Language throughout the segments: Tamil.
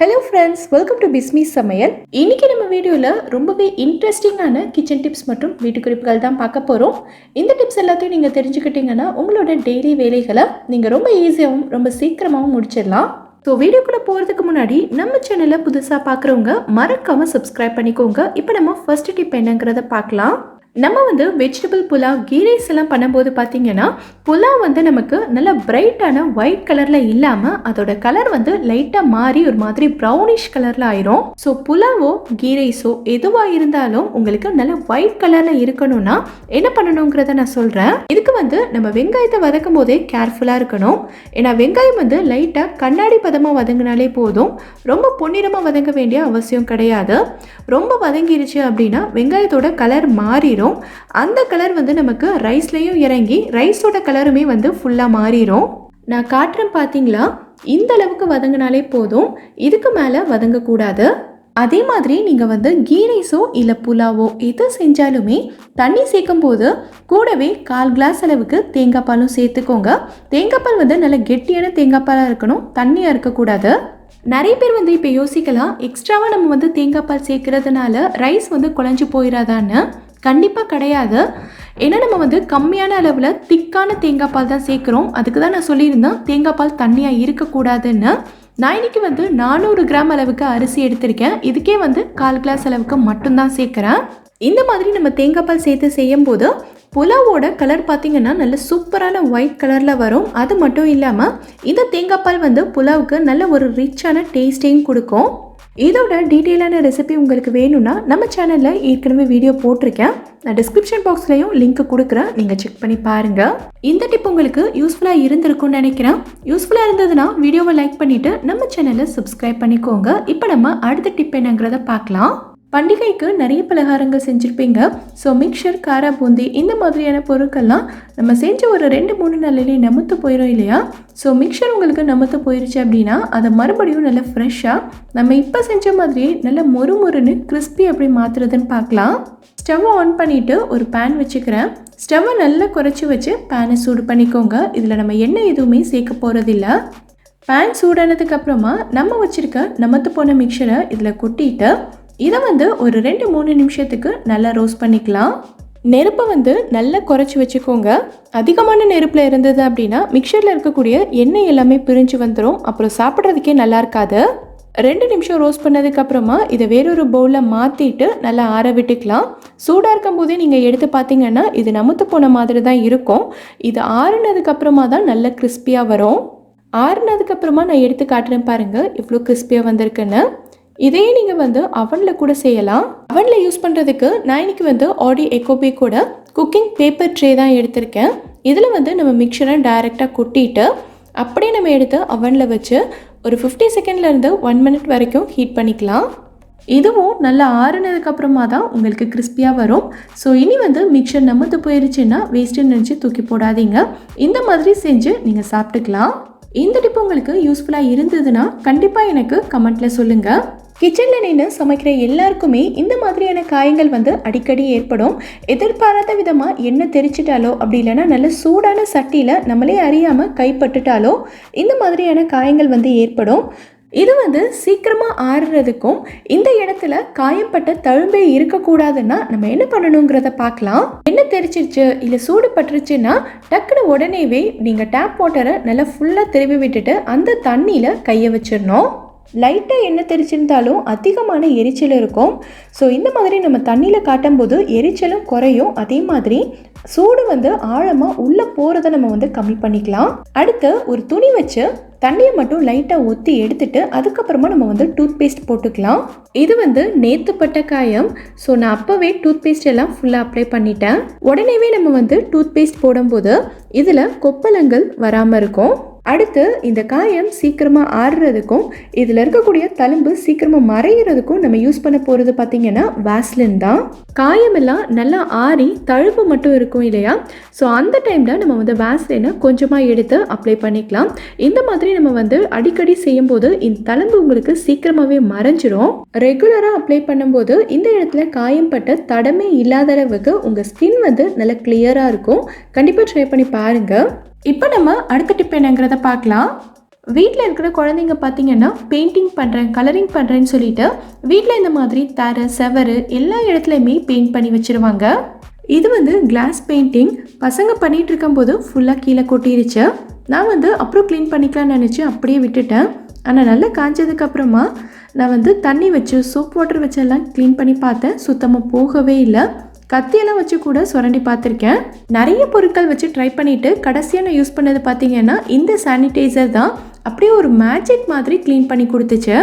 Hello friends welcome to Bismi சமையல் இன்னைக்கு நம்ம வீடியோவில் ரொம்பவே இன்ட்ரெஸ்டிங்கான கிச்சன் டிப்ஸ் மற்றும் வீட்டு குறிப்புகள் தான் பார்க்க போகிறோம் இந்த டிப்ஸ் எல்லாத்தையும் நீங்கள் தெரிஞ்சுக்கிட்டீங்கன்னா உங்களோட டெய்லி வேலைகளை நீங்கள் ரொம்ப ஈஸியாகவும் ரொம்ப சீக்கிரமாகவும் முடிச்சிடலாம். ஸோ வீடியோக்குள்ளே போகிறதுக்கு முன்னாடி நம்ம சேனலை புதுசாக பார்க்குறவங்க மறக்காமல் சப்ஸ்கிரைப் பண்ணிக்கோங்க. இப்போ நம்ம ஃபர்ஸ்ட் டிப் என்னங்கிறத பார்க்கலாம். நம்ம வந்து வெஜிடபிள் புலாவ் கீ ரைஸ் எல்லாம் பண்ணும்போது பார்த்தீங்கன்னா புலாவ் வந்து நமக்கு நல்ல பிரைட்டான ஒயிட் கலரில் இல்லாமல் அதோட கலர் வந்து லைட்டாக மாறி ஒரு மாதிரி ப்ரௌனிஷ் கலரில் ஆயிரும். ஸோ புலாவோ கீ ரைஸோ எதுவாக இருந்தாலும் உங்களுக்கு நல்ல ஒயிட் கலரில் இருக்கணும்னா என்ன பண்ணணுங்கிறத நான் சொல்கிறேன் வந்து நம்ம வெங்காயத்தை வதக்கும் போதே கேர்ஃபுல்லாக இருக்கணும். ஏன்னா வெங்காயம் வந்து லைட்டாக கண்ணாடி பதமாக வதங்கினாலே போதும். ரொம்ப பொன்னிறமாக வதங்க வேண்டிய அவசியம் கிடையாது. ரொம்ப வதங்கிருச்சு அப்படின்னா வெங்காயத்தோட கலர் மாறிடும் அந்த கலர் வந்து நமக்கு ரைஸ்லேயும் இறங்கி ரைஸோட கலருமே வந்து ஃபுல்லாக மாறிடும் நான் காட்டுறேன் பார்த்தீங்களா இந்த அளவுக்கு வதங்கினாலே போதும். இதுக்கு மேலே வதங்கக்கூடாது. அதே மாதிரி நீங்கள் வந்து கீ ரைஸோ இல்லை புலாவோ எது செஞ்சாலுமே தண்ணி சேர்க்கும் போது கூடவே கால் கிளாஸ் அளவுக்கு தேங்காய் பாலும் சேர்த்துக்கோங்க. தேங்காய் பால் வந்து நல்ல கெட்டியான தேங்காய் பாலாக இருக்கணும் தண்ணியாக இருக்கக்கூடாது. நிறைய பேர் வந்து இப்போ யோசிக்கலாம் எக்ஸ்ட்ராவாக நம்ம வந்து தேங்காய் பால் சேர்க்கறதுனால ரைஸ் வந்து குழஞ்சி போயிடாதான்னு கண்டிப்பாக கிடையாது. ஏன்னா நம்ம வந்து கம்மியான அளவில் திக்கான தேங்காய் பால் தான் சேர்க்குறோம். அதுக்கு தான் நான் சொல்லியிருந்தேன் தேங்காய் பால் தண்ணியாக இருக்கக்கூடாதுன்னு. நான் இன்னைக்கு வந்து நானூறு கிராம் அளவுக்கு அரிசி எடுத்திருக்கேன். இதுக்கே வந்து கால் கிளாஸ் அளவுக்கு மட்டும்தான் சேர்க்குறேன். இந்த மாதிரி நம்ம தேங்காய் பால் சேர்த்து செய்யும்போது புலாவோட கலர் பார்த்திங்கன்னா நல்ல சூப்பரான ஒயிட் கலரில் வரும். அது மட்டும் இல்லாமல் இந்த தேங்காய் பால் வந்து புலாவுக்கு நல்ல ஒரு ரிச்சான டேஸ்ட்டையும் கொடுக்கும். இதோட டீட்டெயிலான ரெசிபி உங்களுக்கு வேணும்னா நம்ம சேனலில் ஏற்கனவே வீடியோ போட்டிருக்கேன். நான் டிஸ்கிரிப்ஷன் பாக்ஸ்லையும் லிங்க் கொடுக்குறேன். நீங்கள் செக் பண்ணி பாருங்கள் இந்த டிப் உங்களுக்கு யூஸ்ஃபுல்லாக இருந்திருக்கும்னு நினைக்கிறேன். யூஸ்ஃபுல்லாக இருந்ததுன்னா வீடியோவை லைக் பண்ணிவிட்டு நம்ம சேனலை சப்ஸ்கிரைப் பண்ணிக்கோங்க. இப்போ நம்ம அடுத்த டிப் என்னங்கிறத பார்க்கலாம். பண்டிகைக்கு நிறைய பலகாரங்கள் செஞ்சுருப்பீங்க. ஸோ மிக்சர் காரா பூந்தி இந்த மாதிரியான பொருட்கள்லாம் நம்ம செஞ்ச ஒரு ரெண்டு மூணு நாளிலேயே நமுத்து போயிடும் இல்லையா? ஸோ மிக்சர் உங்களுக்கு நமுத்து போயிடுச்சு அப்படின்னா அதை மறுபடியும் நல்லா ஃப்ரெஷ்ஷாக நம்ம இப்போ செஞ்ச மாதிரியே நல்லா மொறு மொறுன்னு கிறிஸ்பி அப்படி மாற்றுறதுன்னு பார்க்கலாம். ஸ்டவ்வை ஆன் பண்ணிவிட்டு ஒரு பேன் வச்சுக்கிறேன். ஸ்டவ்வை நல்லா குறைச்சி வச்சு பேனை சூடு பண்ணிக்கோங்க. இதில் நம்ம எண்ணெய் எதுவுமே சேர்க்க போகிறதில்ல பேன் சூடானதுக்கப்புறமா நம்ம வச்சுருக்க நமத்து போன மிக்சரை இதில் கொட்டிட்டு இதை வந்து ஒரு ரெண்டு மூணு நிமிஷத்துக்கு நல்லா ரோஸ்ட் பண்ணிக்கலாம். நெருப்பை வந்து நல்லா குறைச்சி வச்சுக்கோங்க. அதிகமான நெருப்பில் இருந்தது அப்படின்னா மிக்சரில் இருக்கக்கூடிய எண்ணெய் எல்லாமே பிரிஞ்சு வந்துடும் அப்புறம் சாப்பிட்றதுக்கே நல்லா இருக்காது. ரெண்டு நிமிஷம் ரோஸ்ட் பண்ணதுக்கப்புறமா இதை வேறொரு பவுலில் மாற்றிட்டு நல்லா ஆற விட்டுக்கலாம். சூடாக இருக்கும் போதே நீங்கள் எடுத்து பார்த்தீங்கன்னா இது நமுத்து போன மாதிரி தான் இருக்கும். இது ஆறுனதுக்கு அப்புறமா தான் நல்ல கிறிஸ்பியாக வரும். ஆறுனதுக்கப்புறமா நான் எடுத்து காட்டுறேன் பாருங்கள் இவ்வளோ கிறிஸ்பியாக வந்திருக்குன்னு. இதே நீங்கள் வந்து அவனில் கூட செய்யலாம். அவனில் யூஸ் பண்ணுறதுக்கு நான் இன்னைக்கு வந்து ஆடி எக்கோபே கூட குக்கிங் பேப்பர் ட்ரே தான் எடுத்திருக்கேன். இதில் வந்து நம்ம மிக்சரை டைரெக்டாக கொட்டிட்டு அப்படியே நம்ம எடுத்து அவனில் வச்சு ஒரு ஃபிஃப்டி செகண்ட்லேருந்து ஒன் மினிட் வரைக்கும் ஹீட் பண்ணிக்கலாம். இதுவும் நல்லா ஆறுனதுக்கப்புறமா தான் உங்களுக்கு கிறிஸ்பியாக வரும். ஸோ இனி வந்து மிக்சர் நமத்து போயிருச்சுன்னா வேஸ்ட்டுன்னு நினச்சி தூக்கி போடாதீங்க. இந்த மாதிரி செஞ்சு நீங்கள் சாப்பிட்டுக்கலாம். இந்த டிப் உங்களுக்கு யூஸ்ஃபுல்லாக இருந்ததுன்னா கண்டிப்பாக எனக்கு கமெண்ட்டில் சொல்லுங்கள் கிச்சனில் நின்று சமைக்கிற எல்லாருக்குமே இந்த மாதிரியான காயங்கள் வந்து அடிக்கடி ஏற்படும். எதிர்பாராத விதமாக எண்ணெய் தெரிச்சிட்டாலோ அப்படி இல்லைன்னா நல்ல சூடான சட்டியில் நம்மளே அறியாமல் கைப்பட்டுட்டாலோ இந்த மாதிரியான காயங்கள் வந்து ஏற்படும். இது வந்து சீக்கிரமாக ஆறுறதுக்கும் இந்த இடத்துல காயப்பட்ட தழும்பே இருக்கக்கூடாதுன்னா நம்ம என்ன பண்ணணுங்கிறத பார்க்கலாம். என்ன தெரிச்சிருச்சு இல்லை சூடு பட்டுருச்சுன்னா டக்குனு உடனேவே நீங்கள் டேப் வாட்டரை நல்லா ஃபுல்லாக திருவி விட்டுட்டு அந்த தண்ணியில் கையை வச்சிடணும். லைட்டாக எண்ணெய் தெரிச்சிருந்தாலும் அதிகமான எரிச்சல் இருக்கும். ஸோ இந்த மாதிரி நம்ம தண்ணியில் காட்டும்போது எரிச்சலும் குறையும். அதே மாதிரி சூடு வந்து ஆழமாக உள்ளே போகிறத நம்ம வந்து கம்மி பண்ணிக்கலாம். அடுத்து ஒரு துணி வச்சு தண்ணியை மட்டும் லைட்டாக ஒத்தி எடுத்துட்டு அதுக்கப்புறமா நம்ம வந்து டூத் பேஸ்ட் போட்டுக்கலாம். இது வந்து நேத்துப்பட்ட காயம். ஸோ நான் அப்போவே டூத் பேஸ்ட் எல்லாம் ஃபுல்லாக அப்ளை பண்ணிட்டேன். உடனேவே நம்ம வந்து டூத் பேஸ்ட் போடும்போது இதில் கொப்பளங்கள் வராமல் இருக்கும். அடுத்து இந்த காயம் சீக்கிரமாக ஆறுறதுக்கும் இதில் இருக்கக்கூடிய தழும்பு சீக்கிரமாக மறைகிறதுக்கும் நம்ம யூஸ் பண்ண போகிறது பார்த்திங்கன்னா வேஸ்லின் தான். காயமெல்லாம் நல்லா ஆறி தழும்பு மட்டும் இருக்கும் இல்லையா? ஸோ அந்த டைமில் நம்ம வந்து வேஸ்லினை கொஞ்சமாக எடுத்து அப்ளை பண்ணிக்கலாம். இந்த மாதிரி நம்ம வந்து அடிக்கடி செய்யும்போது இந்த தழும்பு உங்களுக்கு சீக்கிரமாகவே மறைஞ்சிரும். ரெகுலராக அப்ளை பண்ணும்போது இந்த இடத்துல காயம் பட்ட தடமே இல்லாத அளவுக்கு உங்கள் ஸ்கின் வந்து நல்லா கிளியராக இருக்கும். கண்டிப்பாக ட்ரை பண்ணி பாருங்கள் இப்போ நம்ம அடுத்த டிப் என்னங்கிறத பார்க்கலாம். வீட்டில் இருக்கிற குழந்தைங்க பார்த்தீங்கன்னா பெயிண்டிங் பண்ணுறேன் கலரிங் பண்ணுறேன்னு சொல்லிட்டு வீட்டில் இந்த மாதிரி தர செவரு எல்லா இடத்துலையுமே பெயிண்ட் பண்ணி வச்சுருவாங்க. இது வந்து கிளாஸ் பெயிண்டிங் பசங்க பண்ணிகிட்டு இருக்கும்போது ஃபுல்லாக கீழே கொட்டிருச்சு. நான் வந்து அப்புறம் க்ளீன் பண்ணிக்கலாம்னு நினச்சி அப்படியே விட்டுட்டேன். ஆனால் நல்லா காய்ச்சதுக்கப்புறமா நான் வந்து தண்ணி வச்சு சோப் வாட்டர் வச்செல்லாம் க்ளீன் பண்ணி பார்த்தேன். சுத்தமாக போகவே இல்லை. கத்தியெல்லாம் வச்சு கூட சுரண்டி பார்த்துருக்கேன். நிறைய பொருட்கள் வச்சு ட்ரை பண்ணிவிட்டு கடைசியாக நான் யூஸ் பண்ணது பார்த்தீங்கன்னா இந்த சானிடைசர் தான் அப்படியே ஒரு மேஜிக் மாதிரி க்ளீன் பண்ணி கொடுத்துச்சு.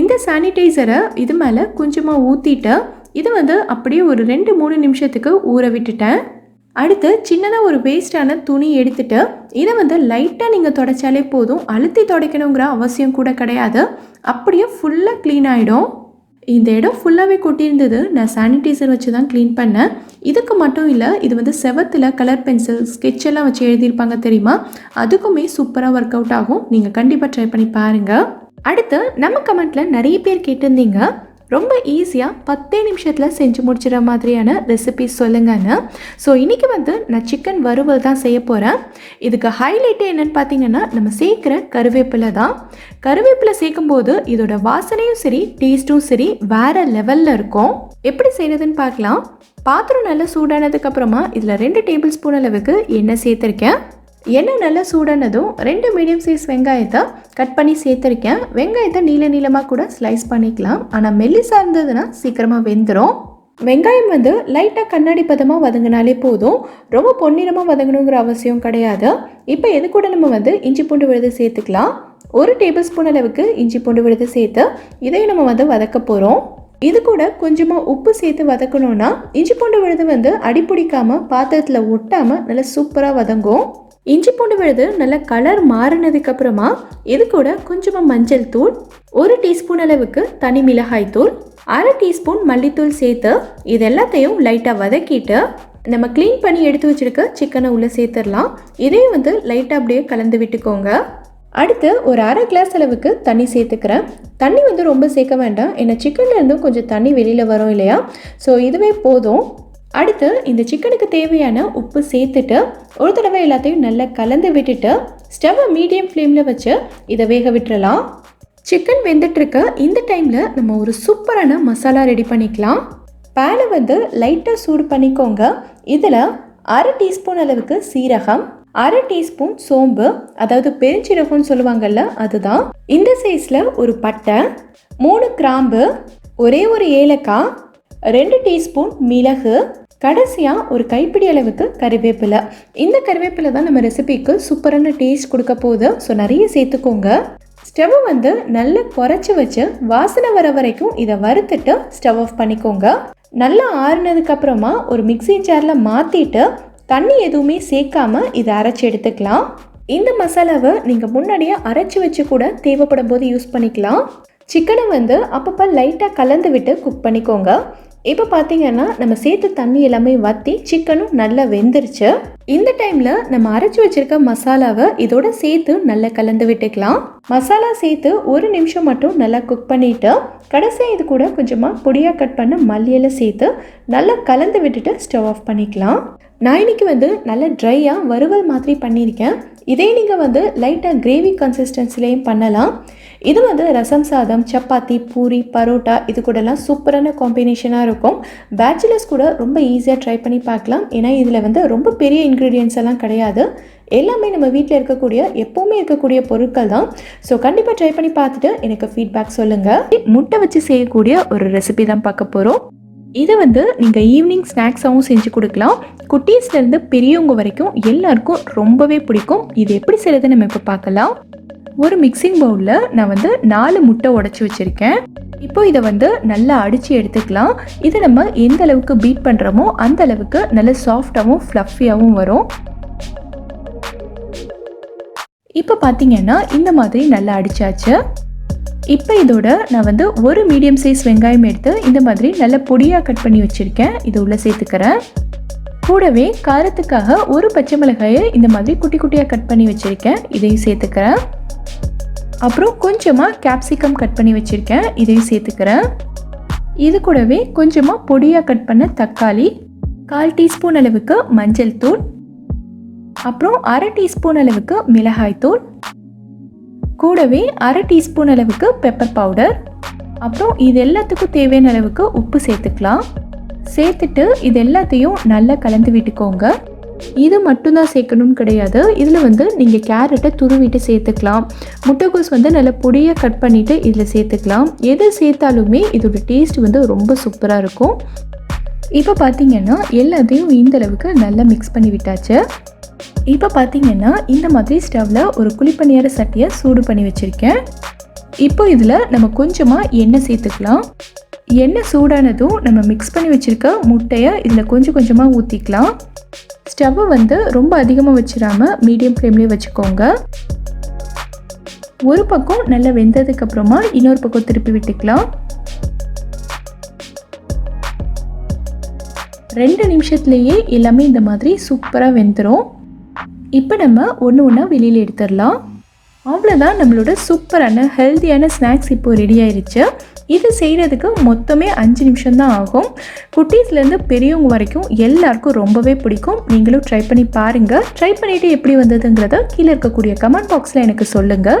இந்த சானிடைசரை இது மேலே கொஞ்சமாக ஊற்றிட்டு இதை வந்து அப்படியே ஒரு ரெண்டு மூணு நிமிஷத்துக்கு ஊற விட்டுட்டேன். அடுத்து சின்னதாக ஒரு வேஸ்டான துணி எடுத்துட்டு இதை வந்து லைட்டாக நீங்கள் தொடச்சாலே போதும். அழுத்தி துடைக்கணுங்கிற அவசியம் கூட கிடையாது. அப்படியே ஃபுல்லாக க்ளீன் ஆகிடும் இந்த இடம் ஃபுல்லாகவே கொட்டியிருந்தது. நான் சானிடைசர் வச்சு தான் க்ளீன் பண்ணேன். இதுக்கு மட்டும் இல்லை இது வந்து செவத்தில் கலர் பென்சில் ஸ்கெட்ச் எல்லாம் வச்சு எழுதியிருப்பாங்க தெரியுமா? அதுக்குமே சூப்பராக ஒர்க் அவுட் ஆகும். நீங்கள் கண்டிப்பாக ட்ரை பண்ணி பாருங்கள் அடுத்து நம்ம கமெண்ட்டில் நிறைய பேர் கேட்டிருந்தீங்க. ரொம்ப ஈஸியாக பத்தே நிமிஷத்தில் செஞ்சு முடிச்சிட மாதிரியான ரெசிபி சொல்லுங்கன்னு ஸோ இன்றைக்கி வந்து நான் சிக்கன் வறுவல் தான் செய்ய போகிறேன் இதுக்கு ஹைலைட்டே என்னென்னு பார்த்தீங்கன்னா நம்ம சேர்க்குற கருவேப்பிலை தான். கருவேப்பிலை சேர்க்கும்போது இதோட வாசனையும் சரி டேஸ்ட்டும் சரி வேறு லெவலில் இருக்கும். எப்படி செய்கிறதுன்னு பார்க்கலாம் பாத்திரம் நல்லா சூடானதுக்கப்புறமா இதில் ரெண்டு டேபிள் ஸ்பூன் அளவுக்கு எண்ணெய் சேர்த்துருக்கேன். எண்ணெய் நல்லா சூடானதும் ரெண்டு மீடியம் சைஸ் வெங்காயத்தை கட் பண்ணி சேர்த்துருக்கேன். வெங்காயத்தை நீல நீளமாக கூட ஸ்லைஸ் பண்ணிக்கலாம். ஆனால் மெல்லிசாக இருந்ததுன்னா சீக்கிரமாக வெந்துடும் வெங்காயம் வந்து லைட்டாக கண்ணாடி பதமாக வதங்கினாலே போதும். ரொம்ப பொன்னிறமாக வதங்கணுங்கிற அவசியம் கிடையாது. இப்போ எது கூட நம்ம வந்து இஞ்சி பூண்டு விழுது சேர்த்துக்கலாம். ஒரு டேபிள் ஸ்பூன் அளவுக்கு இஞ்சி பூண்டு விழுது சேர்த்து இதையும் நம்ம வந்து வதக்க போகிறோம் இது கூட கொஞ்சமாக உப்பு சேர்த்து வதக்கணும்னா இஞ்சி பூண்டு விழுது வந்து அடிப்பிடிக்காமல் பாத்திரத்தில் ஒட்டாமல் நல்லா சூப்பராக வதங்கும். இஞ்சி பூண்டு விழுது நல்ல கலர் மாறினதுக்கு அப்புறமா இது கூட கொஞ்சமாக மஞ்சள் தூள் ஒரு டீஸ்பூன் அளவுக்கு தனி மிளகாய் தூள் அரை டீஸ்பூன் மல்லித்தூள் சேர்த்து இது எல்லாத்தையும் லைட்டாக வதக்கிட்டு நம்ம க்ளீன் பண்ணி எடுத்து வச்சிருக்க சிக்கனை உள்ளே சேர்த்துடலாம். இதையும் வந்து லைட்டாக அப்படியே கலந்து விட்டுக்கோங்க. அடுத்து ஒரு அரை கிளாஸ் அளவுக்கு தண்ணி சேர்த்துக்கிறேன். தண்ணி வந்து ரொம்ப சேர்க்க வேண்டாம். ஏன்னா சிக்கன்லேருந்தும் கொஞ்சம் தண்ணி வெளியில் வரும் இல்லையா? ஸோ இதுவே போதும். அடுத்து இந்த சிக்கனுக்கு தேவையான உப்பு சேர்த்துட்டு ஒரு தடவை எல்லாத்தையும் நல்லா கலந்து விட்டுட்டு ஸ்டவ்வை மீடியம் ஃப்ளேமில் வச்சு இதை வேக விட்டுறலாம். சிக்கன் வெந்துட்டுருக்க. இந்த டைமில் நம்ம ஒரு சூப்பரான மசாலா ரெடி பண்ணிக்கலாம். பேனை வந்து லைட்டாக சூடு பண்ணிக்கோங்க. இதில் அரை டீஸ்பூன் அளவுக்கு சீரகம் அரை டீஸ்பூன் சோம்பு அதாவது பெருஞ்சீரகம்னு சொல்லுவாங்கல்ல அதுதான். இந்த சைஸில் ஒரு பட்டை மூணு கிராம்பு ஒரே ஒரு ஏலக்காய் ரெண்டு டீஸ்பூன் மிளகு கடைசியாக ஒரு கைப்பிடி அளவுக்கு கறிவேப்பிலை இந்த கறிவேப்பிலை தான் நம்ம ரெசிபிக்கு சூப்பரான டேஸ்ட் கொடுக்க போகுது. ஸோ நிறைய சேர்த்துக்கோங்க. ஸ்டவ் வந்து நல்லா குறைச்சி வச்சு வாசனை வர வரைக்கும் இதை வறுத்துட்டு ஸ்டவ் ஆஃப் பண்ணிக்கோங்க. நல்லா ஆறுனதுக்கு அப்புறமா ஒரு மிக்ஸி ஜாரில் மாற்றிட்டு தண்ணி எதுவுமே சேர்க்காம இதை அரைச்சி எடுத்துக்கலாம். இந்த மசாலாவை நீங்கள் முன்னாடியே அரைச்சி வச்சு கூட தேவைப்படும் போது யூஸ் பண்ணிக்கலாம். சிக்கனை வந்து அப்பப்போ லைட்டாக கலந்து விட்டு குக் பண்ணிக்கோங்க. இப்போ பார்த்தீங்கன்னா நம்ம சேர்த்து தண்ணி எல்லாமே வற்றி சிக்கனும் நல்லா வெந்துருச்சு. இந்த டைமில் நம்ம அரைச்சி வச்சிருக்க மசாலாவை இதோட சேர்த்து நல்லா கலந்து விட்டுக்கலாம். மசாலா சேர்த்து ஒரு நிமிஷம் மட்டும் நல்லா குக் பண்ணிவிட்டு கடைசியாக இது கூட கொஞ்சமாக பொடியாக கட் பண்ண மல்லியெல்லாம் சேர்த்து நல்லா கலந்து விட்டுட்டு ஸ்டவ் ஆஃப் பண்ணிக்கலாம். நான் இன்னைக்கு வந்து நல்லா ட்ரையாக வறுவல் மாதிரி பண்ணியிருக்கேன். இதே நீங்கள் வந்து லைட்டாக கிரேவி கன்சிஸ்டன்சிலையும் பண்ணலாம். இது வந்து ரசம் சாதம் சப்பாத்தி பூரி பரோட்டா இது கூடலாம் சூப்பரான காம்பினேஷனாக இருக்கும். பேச்சுலர்ஸ் கூட ரொம்ப ஈஸியாக ட்ரை பண்ணி பார்க்கலாம். ஏன்னா இதில் வந்து ரொம்ப பெரிய இன்க்ரீடியன்ஸ் எல்லாம் கிடையாது. எல்லாமே நம்ம வீட்டில் இருக்கக்கூடிய எப்போவுமே இருக்கக்கூடிய பொருட்கள் தான். ஸோ கண்டிப்பாக ட்ரை பண்ணி பார்த்துட்டு எனக்கு ஃபீட்பேக் சொல்லுங்கள் முட்டை வச்சு செய்யக்கூடிய ஒரு ரெசிபி தான் பார்க்க போகிறோம் இதை வந்து நீங்கள் ஈவினிங் ஸ்நாக்ஸாகவும் செஞ்சு கொடுக்கலாம். குட்டீஸ்லேருந்து பெரியவங்க வரைக்கும் எல்லாருக்கும் ரொம்பவே பிடிக்கும். இது எப்படி செய்யறது நம்ம இப்போ பார்க்கலாம். ஒரு மிக்சிங் பவுலில் நான் வந்து நாலு முட்டை உடச்சி வச்சுருக்கேன். இப்போ இதை வந்து நல்லா அடித்து எடுத்துக்கலாம். இதை நம்ம எந்த அளவுக்கு பீட் பண்ணுறோமோ அந்த அளவுக்கு நல்ல சாஃப்டாகவும் ஃப்ளஃபியாகவும் வரும். இப்போ பார்த்தீங்கன்னா இந்த மாதிரி நல்லா அடித்தாச்சு இப்போ இதோட நான் வந்து ஒரு மீடியம் சைஸ் வெங்காயம் எடுத்து இந்த மாதிரி நல்ல பொடியாக கட் பண்ணி வச்சுருக்கேன். இது உள்ளே சேர்த்துக்கிறேன். கூடவே காரத்துக்காக ஒரு பச்சை மிளகாயை இந்த மாதிரி குட்டி குட்டியாக கட் பண்ணி வச்சுருக்கேன். இதையும் சேர்த்துக்கிறேன். அப்புறம் கொஞ்சமாக கேப்சிகம் கட் பண்ணி வச்சுருக்கேன். இதையும் சேர்த்துக்கிறேன். இது கூடவே கொஞ்சமாக பொடியாக கட் பண்ண தக்காளி கால் டீஸ்பூன் அளவுக்கு மஞ்சள் தூள் அப்புறம் அரை டீஸ்பூன் அளவுக்கு மிளகாய் தூள் கூடவே அரை டீஸ்பூன் அளவுக்கு பெப்பர் பவுடர் அப்புறம் இது எல்லாத்துக்கும் தேவையான அளவுக்கு உப்பு சேர்த்துக்கலாம். சேர்த்துட்டு இது எல்லாத்தையும் நல்லா கலந்து விட்டுக்கோங்க. இது மட்டும்தான் சேர்க்கணும்னு கிடையாது. இதில் வந்து நீங்கள் கேரட்டை துருவிட்டு சேர்த்துக்கலாம். முட்டைகோஸ் வந்து நல்லா பொடியாக கட் பண்ணிவிட்டு இதில் சேர்த்துக்கலாம். எது சேர்த்தாலுமே இதோட டேஸ்ட் வந்து ரொம்ப சூப்பராக இருக்கும். இப்போ பார்த்தீங்கன்னா எல்லாத்தையும் இந்த அளவுக்கு நல்லா மிக்ஸ் பண்ணி விட்டாச்சு. இப்போ பார்த்தீங்கன்னா இந்த மாதிரி ஸ்டவ்வில் ஒரு குழிப்பணியார சட்டியை சூடு பண்ணி வச்சுருக்கேன். இப்போ இதில் நம்ம கொஞ்சமாக எண்ணெய் சேர்த்துக்கலாம். எண்ணெய் சூடானதும் நம்ம மிக்ஸ் பண்ணி வச்சுருக்க முட்டையை இதில் கொஞ்சம் கொஞ்சமாக ஊற்றிக்கலாம் ஸ்டவ்வை வந்து ரொம்ப அதிகமாக வச்சிடாம மீடியம் ஃப்ளேம்லேயே வச்சுக்கோங்க. ஒரு பக்கம் நல்லா வெந்ததுக்கு அப்புறமா இன்னொரு பக்கம் திருப்பி விட்டுக்கலாம். ரெண்டு நிமிஷத்துலேயே எல்லாமே இந்த மாதிரி சூப்பராக வெந்துடும் இப்போ நம்ம ஒன்று ஒன்றா வெளியில் எடுத்துடலாம். அவ்வளோதான் நம்மளோட சூப்பரான ஹெல்த்தியான ஸ்நாக்ஸ் இப்போது ரெடி ஆயிடுச்சு இது செய்கிறதுக்கு மொத்தமே அஞ்சு நிமிஷம் தான் ஆகும். குட்டீஸ்லேருந்து பெரியவங்க வரைக்கும் எல்லாருக்கும் ரொம்பவே பிடிக்கும். நீங்களும் ட்ரை பண்ணி பாருங்கள் ட்ரை பண்ணிவிட்டு எப்படி வந்ததுங்கிறத கீழே இருக்கக்கூடிய கமெண்ட் பாக்ஸில் எனக்கு சொல்லுங்கள்